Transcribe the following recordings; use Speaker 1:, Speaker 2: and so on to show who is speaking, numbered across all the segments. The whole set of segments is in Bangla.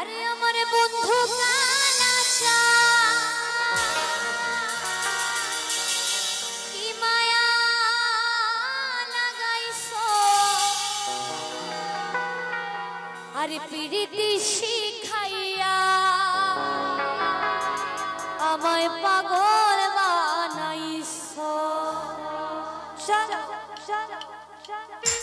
Speaker 1: আরে আমার বন্ধু কানাচা কি মায়া লাগাইছো? আরে পিরিতি শিখাইয়া আমায় পাগল বানাইছো। চলো চলো চলো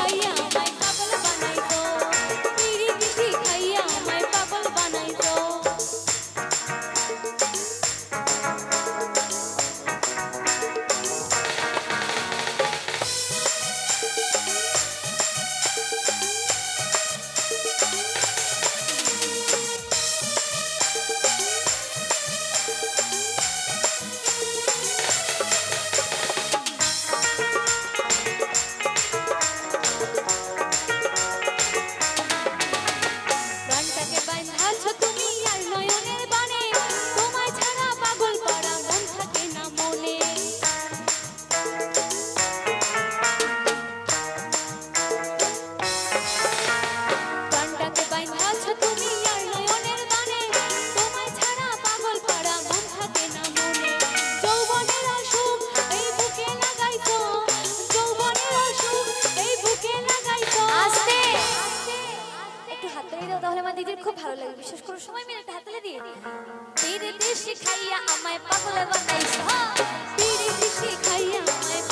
Speaker 1: 哎呀 হাততালি তাহলে আমার দিদির খুব ভালো লাগে। বিশেষ করে সময় মিলে একটা হাততালি দিয়ে দিই। পীর দিশি খাইয়া আমায় পাগল বানাইছো। পীর দিশি খাইয়া আমায়